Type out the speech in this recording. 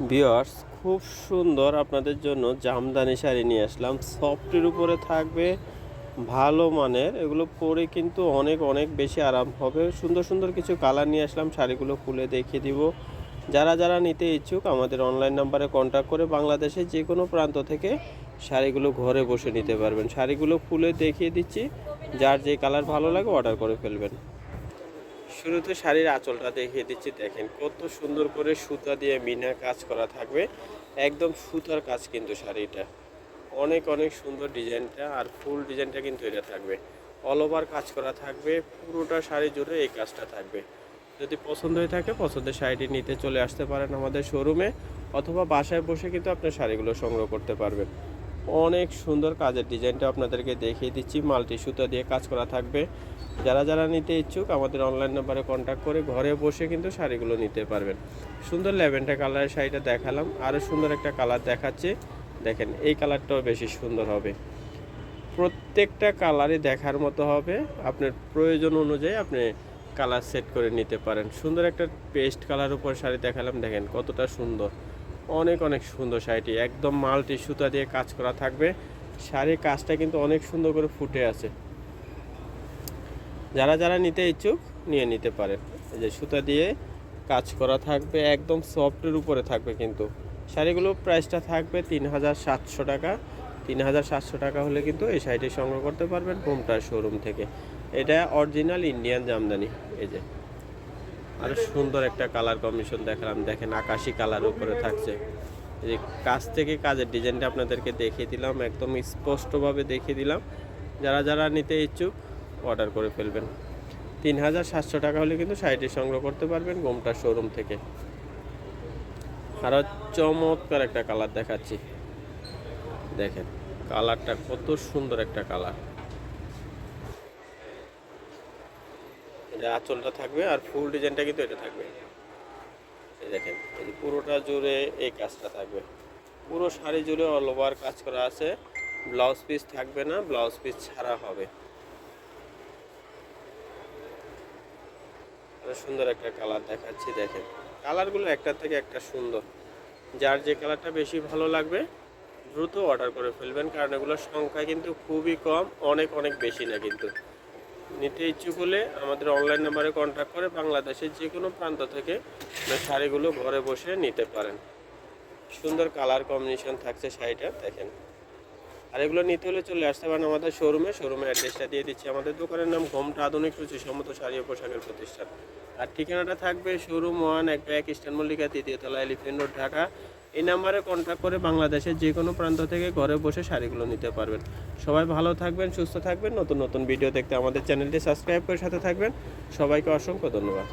Viewers খুব সুন্দর আপনাদের জন্য জামদানি শাড়ি নিয়ে আসলাম। সফটের উপরে থাকবে, ভালো মানের। এগুলো পরে কিন্তু অনেক অনেক বেশি আরাম হবে। সুন্দর সুন্দর কিছু কালার নিয়ে আসলাম, শাড়িগুলো খুলে দেখিয়ে দিব। যারা যারা নিতে ইচ্ছুক, আমাদের অনলাইন নাম্বারে কন্ট্যাক্ট করে বাংলাদেশে যে কোনো প্রান্ত থেকে শাড়িগুলো ঘরে বসে নিতে পারবেন। শাড়িগুলো খুলে দেখিয়ে দিচ্ছি। যার যে কালার ভালো লাগে অর্ডার করে ফেলবেন। শুরুতে শাড়ির আঁচলটা দেখিয়ে দিচ্ছি, দেখেন কত সুন্দর করে সুতা দিয়ে মিনা কাজ করা থাকবে। একদম সুতার কাজ কিন্তু শাড়িটা। অনেক অনেক সুন্দর ডিজাইনটা আর ফুল ডিজাইনটা কিন্তু এটা থাকবে। অল ওভার কাজ করা থাকবে, পুরোটা শাড়ি জুড়ে এই কাজটা থাকবে। যদি পছন্দ হয়ে থাকে, পছন্দের শাড়িটি নিতে চলে আসতে পারেন আমাদের শোরুমে অথবা বাসায় বসে কিন্তু আপনার শাড়িগুলো সংগ্রহ করতে পারবেন। অনেক সুন্দর কাজের ডিজাইনটা আপনাদেরকে দেখিয়ে দিচ্ছি। মাল্টি সুতা দিয়ে কাজ করা থাকবে। যারা যারা নিতে ইচ্ছুক, আমাদের অনলাইন নাম্বারে কন্ট্যাক্ট করে ঘরে বসে কিন্তু শাড়িগুলো নিতে পারবেন। সুন্দর ল্যাভেন্ডার কালারের শাড়িটা দেখালাম। আরও সুন্দর একটা কালার দেখাচ্ছে। দেখেন, এই কালারটাও বেশি সুন্দর হবে। প্রত্যেকটা কালারই দেখার মতো হবে। আপনার প্রয়োজন অনুযায়ী আপনি কালার সেট করে নিতে পারেন। সুন্দর একটা পেস্ট কালার উপর শাড়ি দেখালাম। দেখেন, কতটা সুন্দর। অনেক অনেক সুন্দর শাড়িটি। একদম মাল্টি সুতা দিয়ে কাজ করা থাকবে। শাড়ির কাজটা কিন্তু অনেক সুন্দর করে ফুটে আছে। যারা যারা নিতে ইচ্ছুক নিয়ে নিতে পারেন। এই যে সুতা দিয়ে কাজ করা থাকবে, একদম সফটের উপরে থাকবে কিন্তু। শাড়িগুলো প্রাইসটা থাকবে তিন হাজার সাতশো টাকা। তিন হাজার সাতশো টাকা হলে কিন্তু এই শাড়িটি সংগ্রহ করতে পারবেন হোমটার শোরুম থেকে। এটা অরিজিনাল ইন্ডিয়ান জামদানি। এই যে আরও সুন্দর একটা কালার কম্বিনেশন দেখালাম। দেখেন আকাশি কালার উপরে থাকছে। এই কাছ থেকে কাজের ডিজাইনটা আপনাদেরকে দেখিয়ে দিলাম, একদম স্পষ্টভাবে দেখিয়ে দিলাম। যারা যারা নিতে ইচ্ছুক অর্ডার করে ফেলবেন। তিন হাজার সাতশো টাকা হলে কিন্তু শাড়িটি সংগ্রহ করতে পারবেন গোমটা শোরুম থেকে। আরও চমৎকার একটা কালার দেখাচ্ছি। দেখেন কালারটা কত সুন্দর একটা কালার এটা আঁচলটা থাকবে আর ফুল ডিজাইনটা কিন্তু এটা থাকবে। এই দেখেন, এই পুরোটা জুড়ে এই কাজটা থাকবে। পুরো শাড়ি জুড়ে অল ওভার কাজ করা আছে। ব্লাউজ পিস থাকবে না, ব্লাউজ পিস ছাড়া হবে। সুন্দর একটা কালার দেখাচ্ছি, দেখেন। কালারগুলো একটা থেকে একটা সুন্দর। যার যে কালারটা বেশি ভালো লাগবে, দ্রুত অর্ডার করে ফেলবেন, কারণ এগুলোর সংখ্যা কিন্তু খুবই কম, অনেক অনেক বেশি না কিন্তু। নিতে ইচ্ছুক হলে আমাদের অনলাইন নাম্বারে কন্ট্যাক্ট করে বাংলাদেশের যে কোনো প্রান্ত থেকে শাড়িগুলো ঘরে বসে নিতে পারেন। সুন্দর কালার কম্বিনেশন থাকছে শাড়িটা দেখেন। আর এগুলো নিতে হলে চলে আসতে পারেন আমাদের শোরুমে শোরুমের অ্যাড্রেসটা দিয়ে দিচ্ছি। আমাদের দোকানের নাম ঘোমটা আধুনিক রুচি সম্মত শাড়ি ও পোশাকের প্রতিষ্ঠান। আর ঠিকানাটা থাকবে শোরুম ওয়ান এক ব্যাগ ইস্টার্ন মল্লিকা তৃতীয় তলা এলিফেন্ট রোড ঢাকা। এই নাম্বারে কন্ট্যাক্ট করে বাংলাদেশের যে কোনো প্রান্ত থেকে ঘরে বসে শাড়িগুলো নিতে পারবেন। সবাই ভালো থাকবেন, সুস্থ থাকবেন। নতুন নতুন ভিডিও দেখতে আমাদের চ্যানেলটি সাবস্ক্রাইব করে সাথে থাকবেন। সবাইকে অসংখ্য ধন্যবাদ।